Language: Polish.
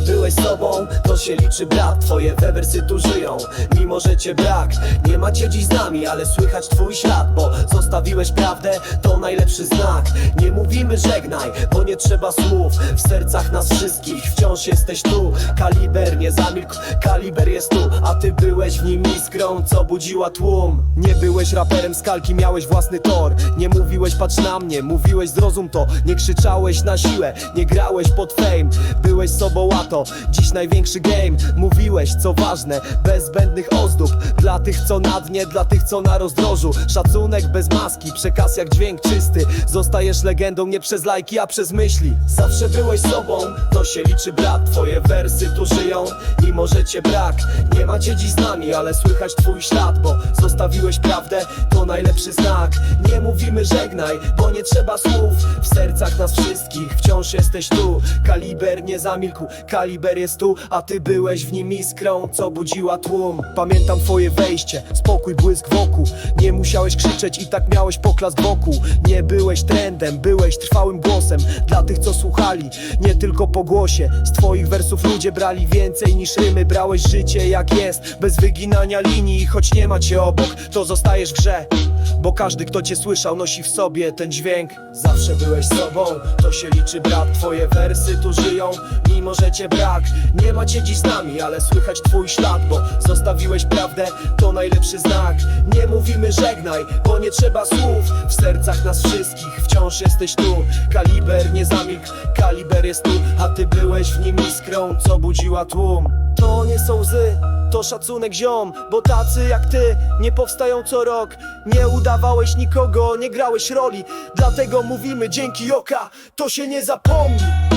byłeś sobą, to się liczy brat Twoje wewersy tu żyją, mimo że cię brak Nie macie dziś z nami, ale słychać twój ślad Bo zostawiłeś prawdę, to najlepszy znak. Nie mówimy żegnaj, bo nie trzeba słów. W sercach nas wszystkich, wciąż jesteś tu. Kaliber nie zamilkł, kaliber jest tu. A ty byłeś w nim iskrą, co budziła tłum. Nie byłeś raperem z kalki, miałeś własny tor. Nie mówiłeś patrz na mnie, mówiłeś zrozum to. Nie krzyczałeś na siłę, nie grałeś pod fame. Byłeś sobą, to dziś największy game. Mówiłeś co ważne, bez zbędnych ozdób. Dla tych co na dnie, dla tych co na rozdrożu. Szacunek bez maski, przekaz jak dźwięk czysty. Zostajesz legendą nie przez lajki, a przez myśli. Zawsze byłeś sobą, to się liczy brat. Twoje wersy tu żyją, mimo że cię brak. Nie macie dziś z nami, ale słychać twój ślad Bo zostawiłeś prawdę, to najlepszy znak. Nie mówimy żegnaj, bo nie trzeba słów. W sercach nas wszystkich, wciąż jesteś tu. Kaliber nie zamilkł, kaliber jest tu A ty byłeś w nim iskrą, co budziła tłum. Pamiętam twoje wejście, spokój, błysk wokół. Nie musiałeś krzyczeć i tak miałeś poklask wokół. Nie byłeś trendem, byłeś trwałym głosem. Dla tych co słuchali, nie tylko po głosie. Z twoich wersów ludzie brali więcej niż rymy. Brałeś życie jak jest, bez wyginania linii. Choć nie ma cię obok, to zostajesz w grze. Bo każdy kto cię słyszał nosi w sobie ten dźwięk. Zawsze byłeś sobą, to się liczy brat. Twoje wersy tu żyją, mimo że cię brak. Nie ma cię dziś z nami, ale słychać twój ślad Bo zostawiłeś prawdę, to najlepszy znak. Nie mówimy żegnaj, bo nie trzeba słów. W sercach nas wszystkich, wciąż jesteś tu. Kaliber nie zamilkł, kaliber jest tu. A ty byłeś w nim iskrą, co budziła tłum. To nie są łzy, to szacunek ziom Bo tacy jak ty nie powstają co rok. Nie udawałeś nikogo, nie grałeś roli Dlatego mówimy dzięki oka, to się nie zapomni